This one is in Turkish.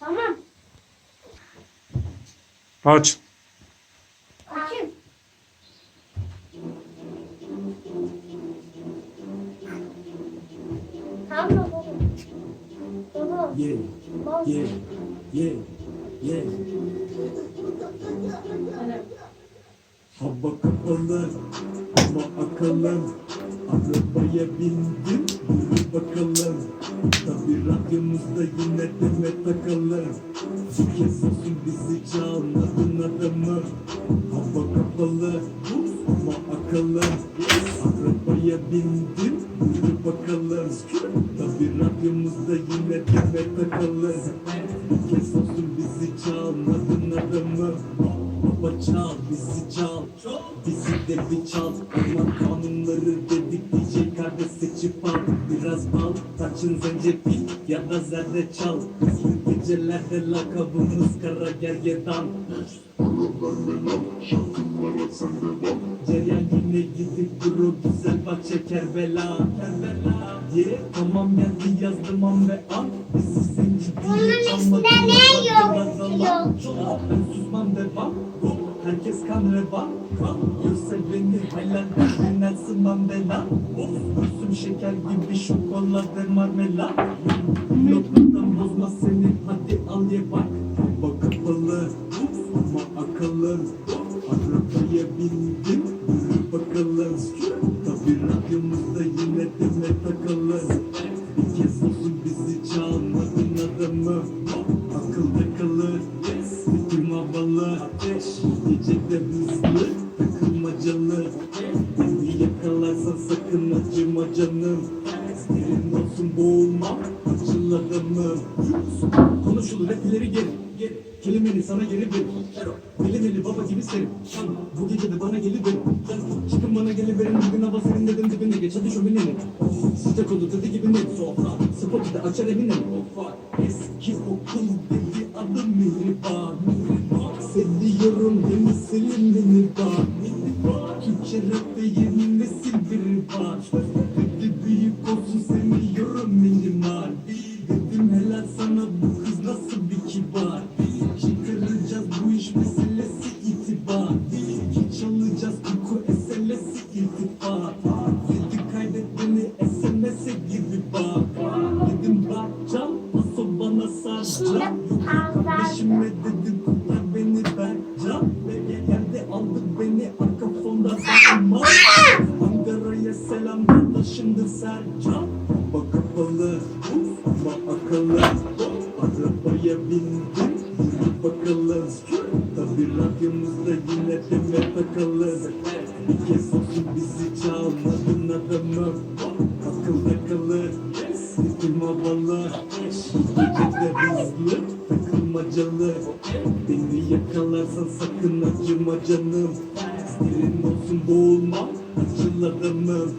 Tamam. Aç. Açayım. Tamam baba. Baba. Baba. yeah, yeah, yeah. Hava kapalı ama akıllı Arabaya bindim bakalım. Tabi radyomuzda yine deme takalım. Bu kez olsun bizi çalmadın adamı. Hava kapalı ama akıllı Arabaya bindim yürü bakalım. Tabi radyomuzda yine deme takalım. Bu kez olsun bizi çalmadın adamı Baba çal bizi çal. Bizi de bir çal. Orman kanunları dedik DJ kardeş seçip al. Biraz bal tarçın zencefil ya da zerre çal. Bu gecelerde lakabımız kara gergedan. Cereyan yine gidip duru güzel bak şeker bela. Kerbela Ye tamam geldi yazdım an ve an. Bizi zenci Bunun diye üstüne çalmadın ne yok? Yok Ben susmam devam Herkes kan revan Görse beni helal Helal sınmam bela Görsüm şeker gibi şokolade marmelat Lokladan bozma seni Hadi al ye bak. Bak kapalı Ama akıllı. Arabaya bindim Yürü bakalım. Tabi radyomuzda yine deme takalım Bir kez olsun bizi çalmadın adamı Takılmacalı Beni yakalarsan sakın acıma canım. Derin olsun boğulma Acıl adamım Konuşulur hep ileri geri. Kelimeni sana geri ver Bilimeli baba gibi serim Bu gece de bana geliverin Çıkın bana geliverin Bugün hava serin dedim dibinde Geç. Hadi şömineni Sıcak oldu tadı gibi net. Sofra Spotu da açar evine Eski okul dedi adım Mihriban. Seviyorum beni Selim Mihriban var Dedi büyük olsun seviyorum minimal. Dedim helal sana bu kız nasıl bir kibar? Çıkaracağız bu iş meselesi itibar. Hiç alacağız koku eselesi iltifat. Dedi kaydet beni SMS'e gibi bak. Dedim bakcan paso bana sarcan Yok kardeşime dedim kurtar beni Berkcan. Ve yerde aldı beni arka fonda Ankara'ya selam kardeşimdir Sercan. Bak kapalı ama akıllı. Arabaya bindim bakalım Tabi radyomuzda yine deme takalım Bir kez olsun bizi çalmadın adamım Akılda kalır Ritim havalı. Gecede hızlı Takılmacalı. Beni yakalarsan sakın acıma canım. Derin olsun boğulma Acıl adamım